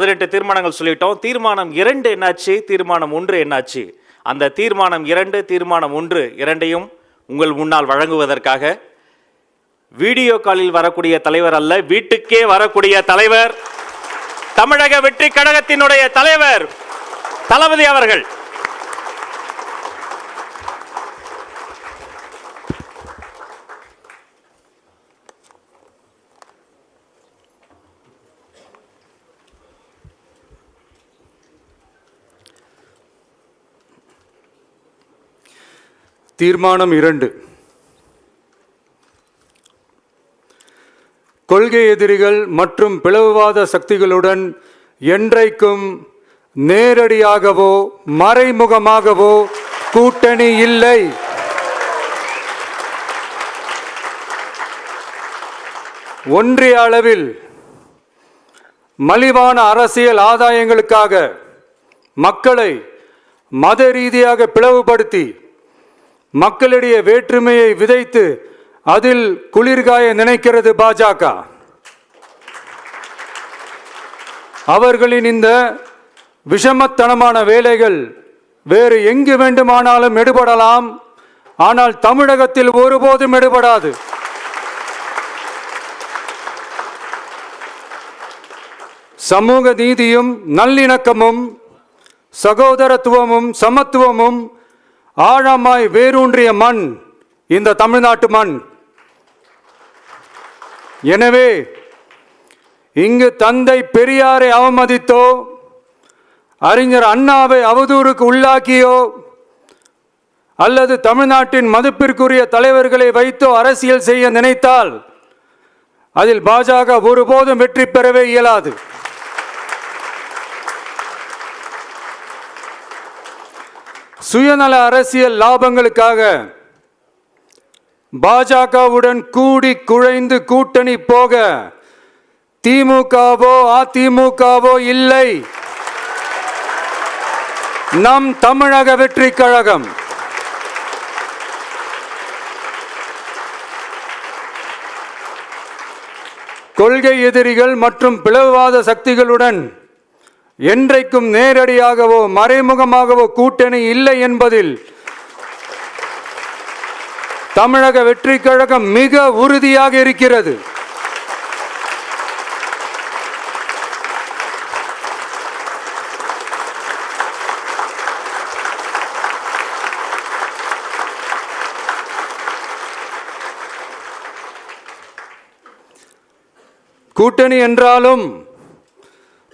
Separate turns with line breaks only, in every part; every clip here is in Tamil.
பதினெட்டு தீர்மானங்கள் சொல்லிட்டோம். தீர்மானம் இரண்டு என்னாச்சு? தீர்மானம் ஒன்று என்னாச்சு? அந்த தீர்மானம் இரண்டு தீர்மானம் ஒன்று இரண்டையும் உங்கள் முன்னால் வழங்குவதற்காக வீடியோ காலில் வரக்கூடிய தலைவர் அல்ல வீட்டுக்கே வரக்கூடிய தலைவர். தமிழக வெற்றி கழகத்தினுடைய தலைவர் தளபதி அவர்கள்.
தீர்மானம் இரண்டு. கொள்கை எதிரிகள் மற்றும் பிளவுவாத சக்திகளுடன் என்றைக்கும் நேரடியாகவோ மறைமுகமாகவோ கூட்டணி இல்லை. ஒன்றிய அளவில் மலிவான அரசியல் ஆதாயங்களுக்காக மக்களை மத ரீதியாக பிளவுபடுத்தி மக்களிடையே வேற்றுமையை விதைத்து அதில் குளிர்காய நினைக்கிறது பாஜக. அவர்களின் இந்த விஷமத்தனமான வேலைகள் வேறு எங்கு வேண்டுமானாலும் எடுபடலாம். ஆனால் தமிழகத்தில் ஒருபோதும் எடுபடாது. சமூக நீதியும் நல்லிணக்கமும் சகோதரத்துவமும் சமத்துவமும் ஆழமாய் வேரூன்றிய மண் இந்த தமிழ்நாட்டு மண். எனவே இங்கு தந்தை பெரியாரை அவமதித்தோ அறிஞர் அண்ணாவை அவதூறுக்கு உள்ளாக்கியோ அல்லது தமிழ்நாட்டின் மதிப்பிற்குரிய தலைவர்களை வைத்தோ அரசியல் செய்ய நினைத்தால் அதில் பாஜக ஒருபோதும் வெற்றி பெறவே இயலாது. சுயநல அரசியல் லாபங்களுக்காக பாஜகவுடன் கூடி குழைந்து கூட்டணி போக திமுகவோ அதிமுகவோ இல்லை. நம் தமிழக வெற்றி கழகம். கொள்கை எதிரிகள் மற்றும் பிளவுவாத சக்திகளுடன் என்றைக்கும் நேரடியாகவோ மறைமுகமாகவோ கூட்டணி இல்லை என்பதில் தமிழக வெற்றி கழகம் மிக உறுதியாக இருக்கிறது. கூட்டணி என்றாலும்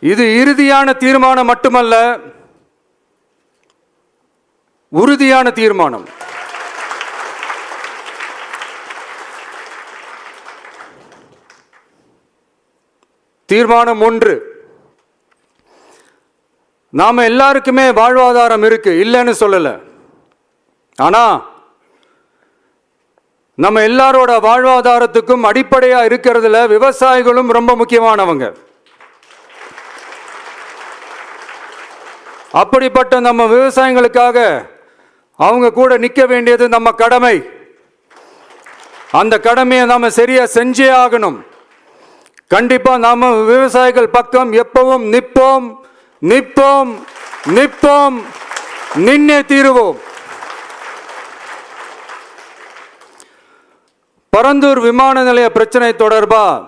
இது இறுதியான தீர்மானம் மட்டுமல்ல உறுதியான தீர்மானம். தீர்மானம் ஒன்று. நாம எல்லாருக்குமே வாழ்வாதாரம் இருக்கு இல்லைன்னு சொல்லல. ஆனா நம்ம எல்லாரோட வாழ்வாதாரத்துக்கும் அடிப்படையா இருக்கிறதுல விவசாயிகளும் ரொம்ப முக்கியமானவங்க. அப்படிப்பட்ட நம்ம விவசாயிகளுக்காக அவங்க கூட நிற்க வேண்டியது நம்ம கடமை. அந்த கடமையை நாம் சரியாக செஞ்சே ஆகணும். கண்டிப்பாக நாம் விவசாயிகள் பக்கம் எப்பவும் நிற்போம் நிற்போம் நிற்போம் நின்னே தீருவோம். பரந்தூர் விமான நிலைய பிரச்சனை தொடர்பாக